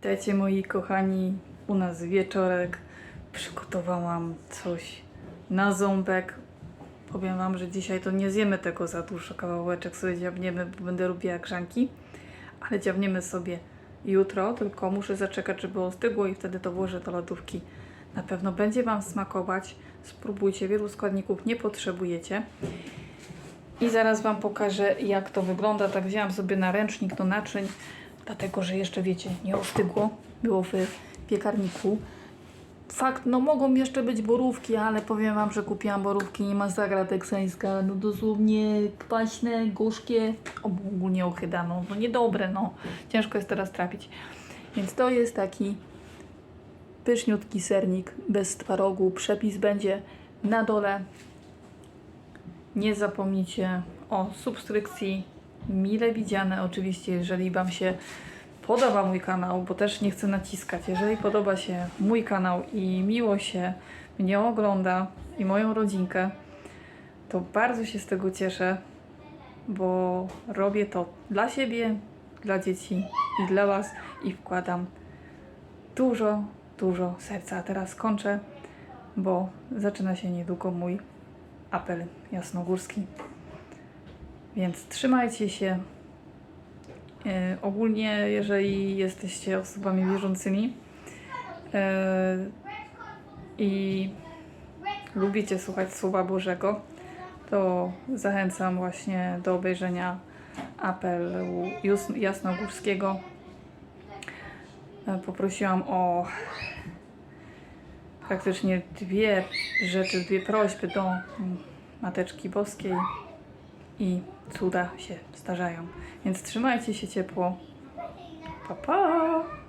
Witajcie moi kochani, u nas wieczorek. Przygotowałam coś na ząbek. Powiem wam, że dzisiaj to nie zjemy tego za dużo, kawałeczek sobie dziabniemy, bo będę lubiła grzanki. Ale dziabniemy sobie jutro, tylko muszę zaczekać, żeby ostygło i wtedy to włożę do lodówki. Na pewno będzie wam smakować. Spróbujcie, wielu składników nie potrzebujecie. I zaraz Wam pokażę, jak to wygląda. Tak wzięłam sobie naręcznik do naczyń, dlatego że jeszcze wiecie, nie ostygło. Było w piekarniku. Fakt, no mogą jeszcze być borówki, ale powiem Wam, że kupiłam borówki, nie masakra teksańska. No dosłownie kwaśne, gorzkie, ogólnie ochyda, no, no niedobre, no. Ciężko jest teraz trafić. Więc to jest taki pyszniutki sernik bez twarogu. Przepis będzie na dole. Nie zapomnijcie o subskrypcji, mile widziane oczywiście, jeżeli Wam się podoba mój kanał, bo też nie chcę naciskać. Jeżeli podoba się mój kanał i miło się mnie ogląda i moją rodzinkę, to bardzo się z tego cieszę, bo robię to dla siebie, dla dzieci i dla Was i wkładam dużo, dużo serca. A teraz kończę, bo zaczyna się niedługo mój apel jasnogórski. Więc trzymajcie się. E, ogólnie, jeżeli jesteście osobami wierzącymi e, i lubicie słuchać Słowa Bożego, to zachęcam właśnie do obejrzenia apelu jasnogórskiego. E, poprosiłam o praktycznie dwie rzeczy, dwie prośby do Mateczki Boskiej i cuda się zdarzają. Więc trzymajcie się ciepło. Pa, pa!